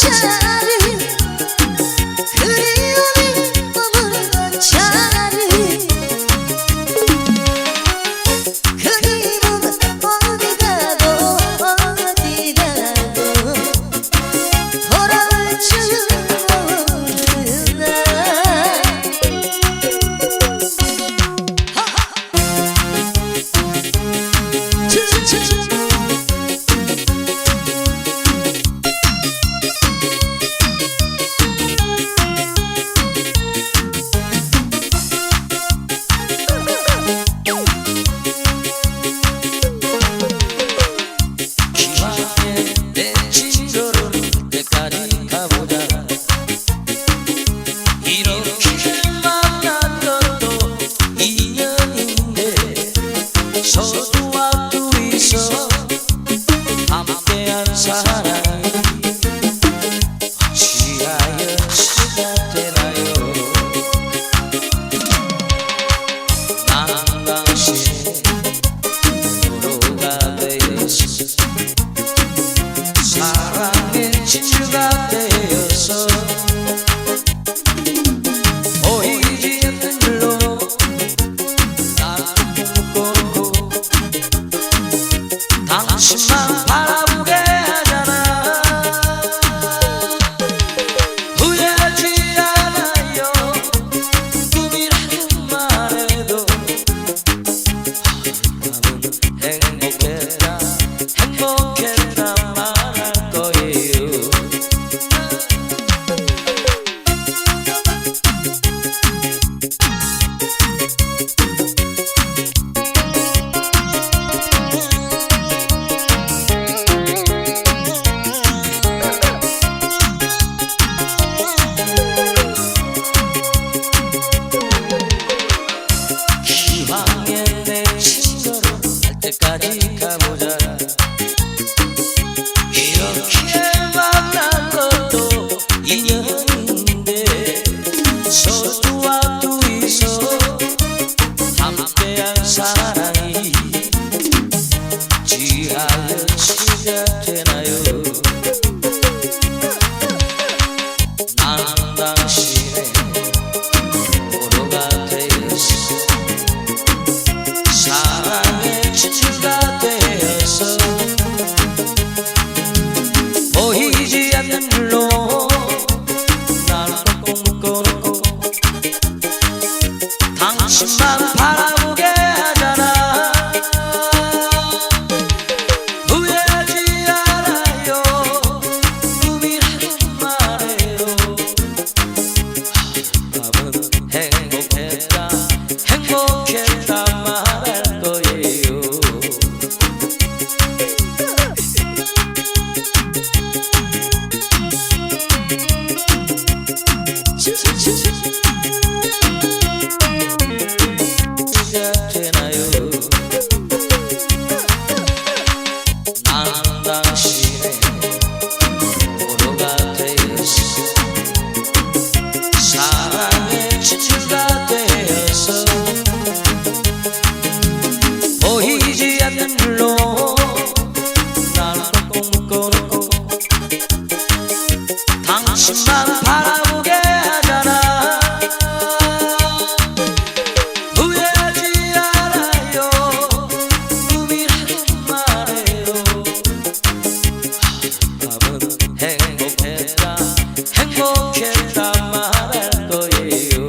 Touch. 당 Sahara. 난 바라보게 하잖아. 후회하지 않아요. 꿈이라도 말해요. 밤은 행복했다. 행복했다 말할 거예요